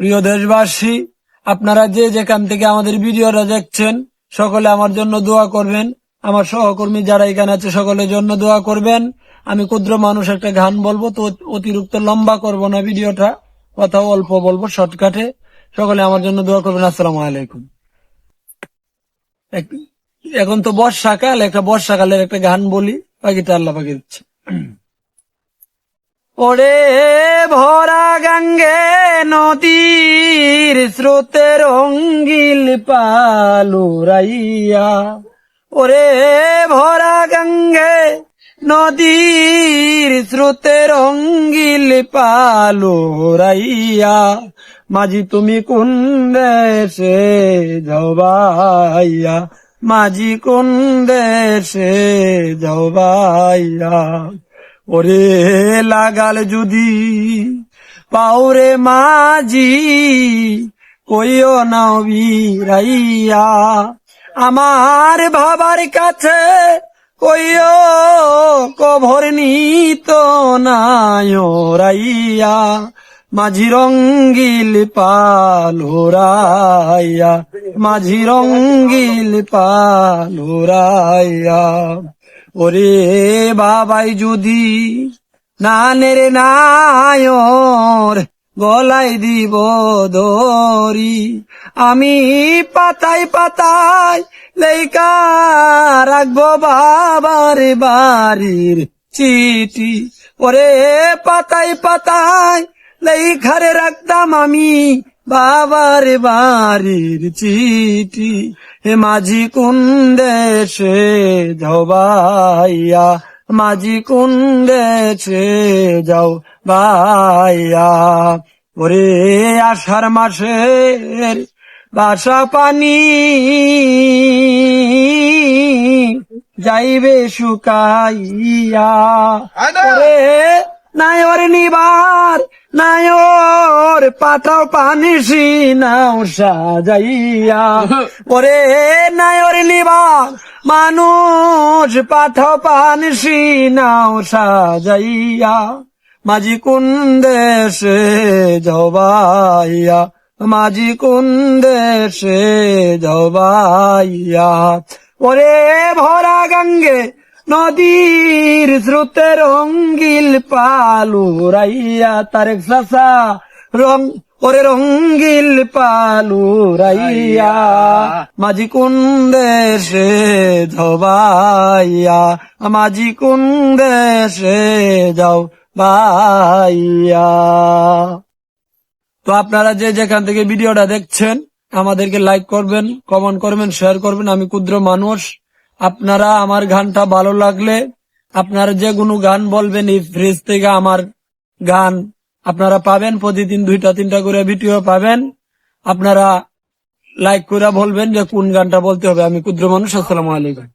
প্রিয় দেশবাসী, আপনারা যে যেখান থেকে আমাদের ভিডিওটা দেখছেন, সকলে আমার জন্য দোয়া করবেন। আমার সহকর্মী যারা এখানে আছে, সকলের জন্য দোয়া করবেন। আমি ক্ষুদ্র মানুষ, একটা গান বলব, তো অতিরিক্ত লম্বা করব না ভিডিওটা। কথা অল্প বলব, শর্টকাটে। সকলে আমার জন্য দোয়া করবেন। আসসালামু আলাইকুম। এখন তো বর্ষাকাল, একটা বর্ষাকালের একটা গান বলি, বাকিটা আল্লাহ পাকি দিচ্ছে ওরে ভরা গঙ্গে নদীর স্রোতের অঙ্গিল পালুরাইয়া। ওরে ভরা গঙ্গে নদীর স্রোতের অঙ্গিল পালুরাইয়া। মাঝি তুমি কোন দেশে যাও বাইয়া মাঝি কোন দেশে যাও বাইয়া ওরে লাগাল যদি পাউরে মাঝি, কইও নাও বিরাইয়া। আমার বাবার কাছে কইও কভর নিত নাইয়া মাঝি রঙ্গিল পালোরাইয়া মাঝি রঙ্গিল পালোরাইয়া ওরে বাবাই যদি না নানের নায়র গলাই দিব দরি আমি পাতায় পাতায় লেখা রাখব বাবার বাড়ির চিঠি। ওরে পাতায় পাতায় লেখারে রাখতাম আমি বাবার বাড়ির চিঠি হে মাঝি কোন দেশে যাও বাইয়া মাঝি কোন দেশে যাও বাইয়া ওরে আষাঢ় মাসের বাসা পানি যাইবে শুকাইয়া। ওরে নায়র নিবার, নায়র পাঠাও পানি নাও সাজাইয়া। ওরে নায়র নিবার, মানুষ পাঠাও পানি নাও সাজাইয়া। মাঝি কোন দেশে জবাইয়া, মাঝি কোন দেশে জবাইয়া। ওরে ভরা গঙ্গে নদীর স্রোতে রঙ্গিল পালুরাইয়া তারেক সাসা রং ওরে রঙ্গিল পালুরাইয়া মাঝি কোন দেশে ধবাইয়া মাঝি কোন দেশে যাও বাইয়া তো আপনারা যে যেখান থেকে ভিডিওটা দেখছেন আমাদেরকে লাইক করবেন কমেন্ট করবেন শেয়ার করবেন। আমি ক্ষুদ্র মানুষ। আপনারা আমার গানটা ভালো লাগলে আপনারা যে কোনো গান বলবেন এই ফ্রিজ থেকে আমার গান। আপনারা পাবেন, প্রতিদিন দুইটা, তিনটা করে ভিডিও পাবেন। আপনারা লাইক করে বলবেন যে কোন গানটা বলতে হবে। আমি ক্ষুদ্র মানুষ, আসসালামু আলাইকুম।